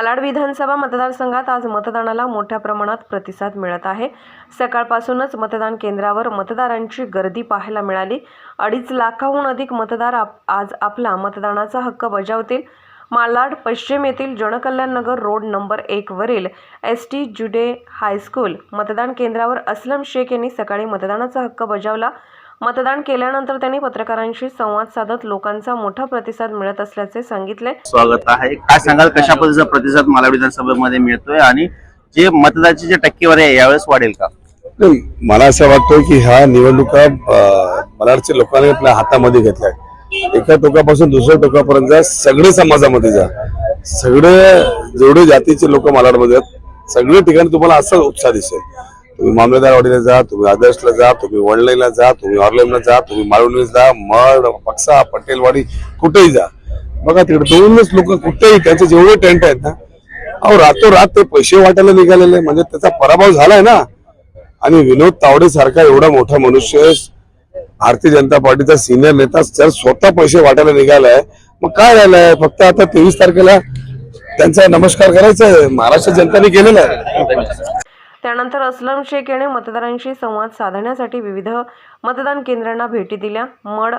मालाड विधानसभा मतदारसंघात आज मतदानाला मोठ्या प्रमाणात प्रतिसाद मिळत आहे. सकाळपासूनच मतदान केंद्रावर मतदारांची गर्दी पाहायला मिळाली. अडीच लाखाहून अधिक मतदार आप आज आपला मतदानाचा हक्क बजावतील. मालाड पश्चिम येथील Jankalyan Nagar road number एकवरील S T Jude high school मतदान केंद्रावर अस्लम शेख यांनी सकाळी मतदानाचा हक्क बजावला. मतदान केल्यानंतर त्यांनी पत्रकारांशी संवाद साधत लोकांचा मोठा प्रतिसाद मिळत असल्याचे सांगितले. स्वागत आहे. काय सांगाल? कशा पद्धतीचा प्रतिसाद मला विधानसभेमध्ये मिळतोय आणि जे मतदाची जे टक्केवारी आहे यावेळेस वाढेल का? नाही, मला असं वाटतं की ह्या निवडणुका अं, मलाडच्या लोकांनी आपल्या हातामध्ये घेतल्या एका टोकापासून दुसऱ्या टोकापर्यंत सगळे समाजामध्ये जा. सगळे जेवढे जातीचे लोक मलाडमध्ये आहेत सगळे ठिकाणी तुम्हाला असा उत्साह दिसेल. तुम्ही मामलेदारवाडीला जा तुम्ही आदर्शला जा तुम्ही वडलाईला जा तुम्ही ऑर्लेमला जा तुम्ही माळवणीला जा मड पक्सा पटेलवाडी कुठेही जा. बघा तिकडे दोनच लोक कुठेही त्यांचे जेवढे टेंट आहेत ना अहो रातोरात ते पैसे वाटायला निघालेले म्हणजे त्याचा पराभव झालाय ना. आणि विनोद तावडे सारखा एवढा मोठा मनुष्य भारतीय जनता पार्टीचा सिनियर नेता जर स्वतः पैसे वाटायला निघालाय मग काय राहिलंय फक्त आता तेवीस तारखेला त्यांचा नमस्कार करायचा आहे महाराष्ट्र जनतेने केलेला आहे. त्यानंतर अस्लम शेख याने मतदारांशी संवाद साधण्यासाठी विविध मतदान केंद्रांना भेटी दिल्या. मड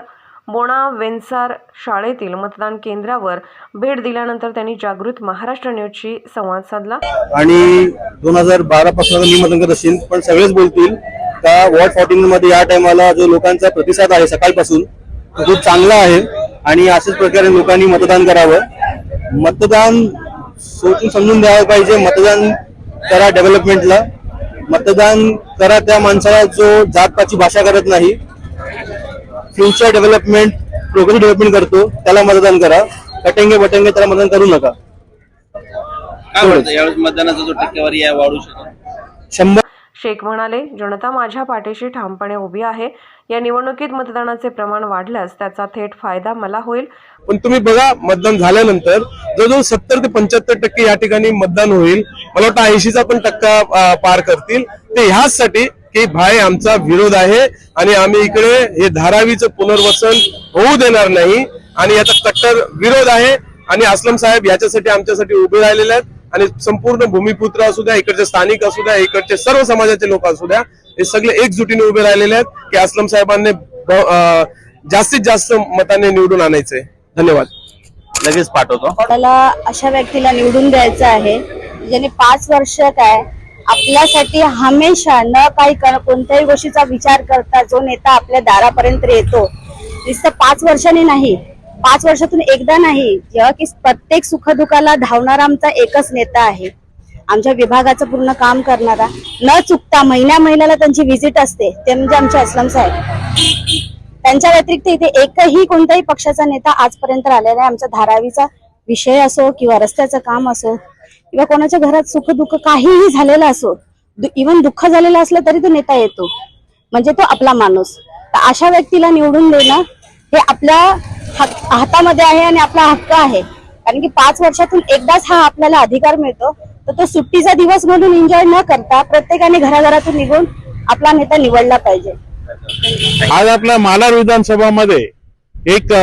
बोणा वेन्सार शाळेतील मतदान केंद्रावर भेट दिल्यानंतर त्यांनी जागृत महाराष्ट्र न्यूजशी संवाद साधला. आणि दोन हजार बारा पासून मी मतदान करत असेल पण सगळेच बोलतील का वॉर्ड फॉर्टीन मध्ये या टायमाला जो लोकांचा प्रतिसाद आहे सकाळपासून तो खूप चांगला आहे. आणि अशाच प्रकारे लोकांनी मतदान करावं. मतदान सोचून समजून द्यावं पाहिजे. मतदान करा डेव्हलपमेंटला मतदान करा त्या माणसाला जो जातपातची भाषा करत नाही. फ्युचर डेव्हलपमेंट प्रोग्रेस डेव्हलपमेंट करतो त्याला मतदान करा. कटेंगे बटेंगे त्याला मतदान करू नका. काय वाटतं यावेळेस मतदानाचा जो टक्केवारी आहे वाढू शकेल शंभर शेख म्हणाले जनता माझ्या पाठीशी ठामपणे उभी आहे. या निवडणुकीत मतदानाचे प्रमाण वाढल्यास त्याचा थेट फायदा मला होईल. पण तुम्ही बघा मतदान झाल्यानंतर जवळजवळ सत्तर ते पंच्याहत्तर टक्के या ठिकाणी मतदान होईल. मला वाटतं ऐंशीचा पण टक्का पार करतील. ते ह्याचसाठी की भाई आमचा विरोध आहे आणि आम्ही इकडे हे धारावीचं पुनर्वसन होऊ देणार नाही. आणि याचा कट्टर विरोध आहे. आणि असलम साहेब याच्यासाठी आमच्यासाठी उभे राहिलेले आहेत. आणि संपूर्ण भूमिपुत्र असू द्या इकडचे स्थानिक असू द्या इकडचे सर्व समाजाचे लोक असू द्या हे सगळे एकजुटीने उभे राहिलेले आहेत की असलम साहेबांनी जास्तीत जास्त मताने निवडून आणायचे. धन्यवाद. लगेच पाठवतो. आपल्याला अशा व्यक्तीला निवडून द्यायचं आहे ज्याने पाच वर्ष काय आपल्यासाठी हमेशा न काही कोणत्याही गोष्टीचा विचार करता जो नेता आपल्या दारापर्यंत येतो नुसतं पाच वर्षांनी नाही पाच वर्षातून एकदा नाही जेव्हा की प्रत्येक सुखदुःखाला धावणारा आमचा एकच नेता आहे. आमच्या विभागाचं पूर्ण काम करणारा न चुकता महिन्या महिन्याला त्यांची व्हिजिट असते ते म्हणजे आमचे असलम साहेब. त्यांच्या व्यतिरिक्त इथे एकही कोणत्याही पक्षाचा नेता आजपर्यंत आलेला आहे आमच्या धारावीचा विषय असो किंवा रस्त्याचं काम असो किंवा कोणाच्या घरात सुख दुःख काहीही झालेलं असो इवन दुःख झालेलं असलं तरी तो नेता येतो. म्हणजे तो आपला माणूस. तर अशा व्यक्तीला निवडून देणं हे आपल्या हातामध्ये आहे आणि आपला हक्क आहे. कारण की पाच वर्षातून एकदाच हा आपल्याला अधिकार मिळतो. तर तो सुट्टीचा दिवस म्हणून एन्जॉय न करता प्रत्येकाने घराघरातून निघून आपला नेता निवडला पाहिजे. आज आपल्या मालाड विधानसभामध्ये एक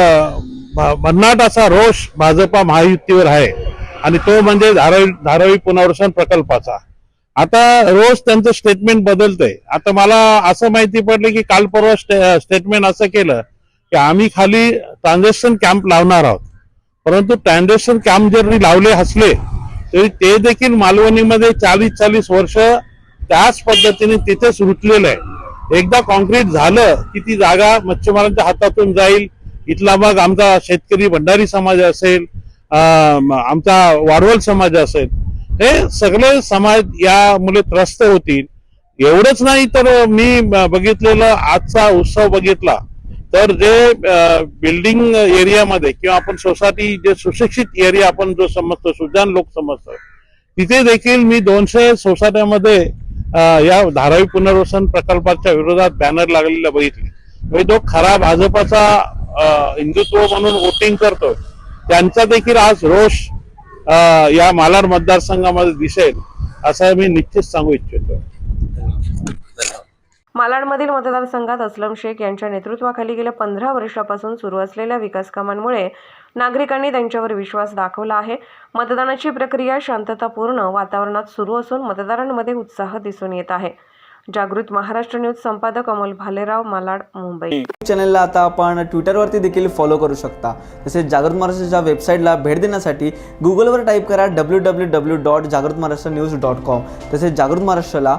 भन्नाट असा रोष भाजपा महायुतीवर आहे. आणि तो म्हणजे धारावी धारावी पुनर्वसन प्रकल्पाचा. आता रोज त्यांचं स्टेटमेंट बदलतंय. आता मला असं माहिती पडलं की काल परवा स्टेटमेंट असं केलं. की आम्ही खाली ट्रान्झॅक्शन कॅम्प लावणार आहोत. परंतु ट्रान्झॅक्शन कॅम्प जरी लावले असले तरी ते देखील मालवणीमध्ये चाळीस चाळीस वर्ष त्याच पद्धतीने तिथेच रुतलेलं आहे. एकदा कॉन्क्रीट झालं की ती जागा मच्छीमारांच्या हातातून जाईल. इथला मग आमचा शेतकरी भंडारी समाज असेल आमचा वाडवल समाज असेल हे सगळे समाज यामुळे त्रस्त होतील. एवढंच नाही तर मी बघितलेलं आजचा उत्सव बघितला. तर जे बिल्डिंग एरियामध्ये किंवा आपण सोसायटी जे सुशिक्षित एरिया आपण जो समजतो सुजान लोक समजतो तिथे देखील मी दोनशे सोसायट्यामध्ये या धारावी पुनर्वसन प्रकल्पाच्या विरोधात बॅनर लागलेला बघितली. म्हणजे तो खरा भाजपाचा हिंदुत्व म्हणून वोटिंग करतो त्यांचा देखील आज रोष या मालाड मतदारसंघामध्ये दिसेल असं मी निश्चित सांगू इच्छितो. मालाडमधील मतदारसंघात असलम शेख यांच्या नेतृत्वाखाली गेल्या पंधरा वर्षापासून सुरू असलेल्या विकास कामांमुळे नागरिकांनी त्यांच्यावर विश्वास दाखवला आहे. मतदानाची प्रक्रिया शांततापूर्ण वातावरणात सुरू असून मतदारांमध्ये उत्साह दिसून येत आहे. जागृत महाराष्ट्र न्यूज संपादक अमोल भालेराव मालाड मुंबई. चॅनलला आता आपण ट्विटरवरती देखील फॉलो करू शकता. तसेच जागृत महाराष्ट्राच्या वेबसाईटला भेट देण्यासाठी गुगलवर टाईप करा डब्ल्यू डब्ल्यू डब्ल्यू डॉट जागृत महाराष्ट्र न्यूज डॉट कॉम तसेच जागृत महाराष्ट्राला